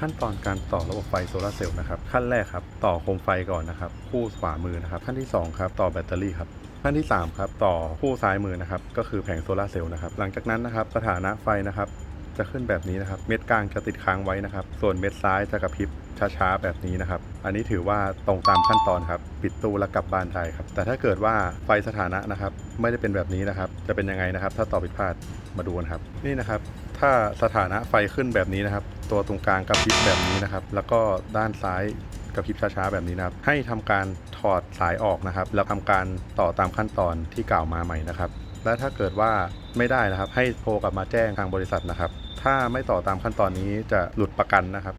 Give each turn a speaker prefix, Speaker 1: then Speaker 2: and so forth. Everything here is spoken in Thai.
Speaker 1: ขั้นตอนการต่อระบบไฟโซลาเซลล์นะครับขั้นแรกครับต่อโคมไฟก่อนนะครับคู่ขวามือนะครับขั้นที่2ครับต่อแบตเตอรี่ครับขั้นที่3ครับต่อคู่ซ้ายมือนะครับก็คือแผงโซลาเซลล์นะครับหลังจากนั้นนะครับสถานะไฟนะครับจะขึ้นแบบนี้นะครับ เม็ดกลางจะติดค้างไว้นะครับ ส่วนเม็ดซ้ายจะกระพริบช้าๆแบบนี้นะครับ อันนี้ถือว่าตรงตามขั้นตอนครับ ปิดตู้แล้วกลับบ้านได้ครับ แต่ถ้าเกิดว่าไฟสถานะนะครับ ไม่ได้เป็นแบบนี้นะครับ จะเป็นยังไงนะครับ ถ้าต่อผิดพลาดมาดูกันครับ นี่นะครับ ถ้าสถานะไฟขึ้นแบบนี้นะครับ ตัวตรงกลางกระพริบแบบนี้นะครับ แล้วก็ด้านซ้ายกระพริบช้าๆแบบนี้นะครับ ให้ทำการถอดสายออกนะครับ แล้วทำการต่อตามขั้นตอนที่กล่าวมาใหม่นะครับ และถ้าเกิดว่าไม่ได้นะครับ ให้โทรกลับมาแจ้งทางบริษัทนะครับ ถ้าไม่ต่อตามขั้นตอนนี้จะหลุดประกันนะครับ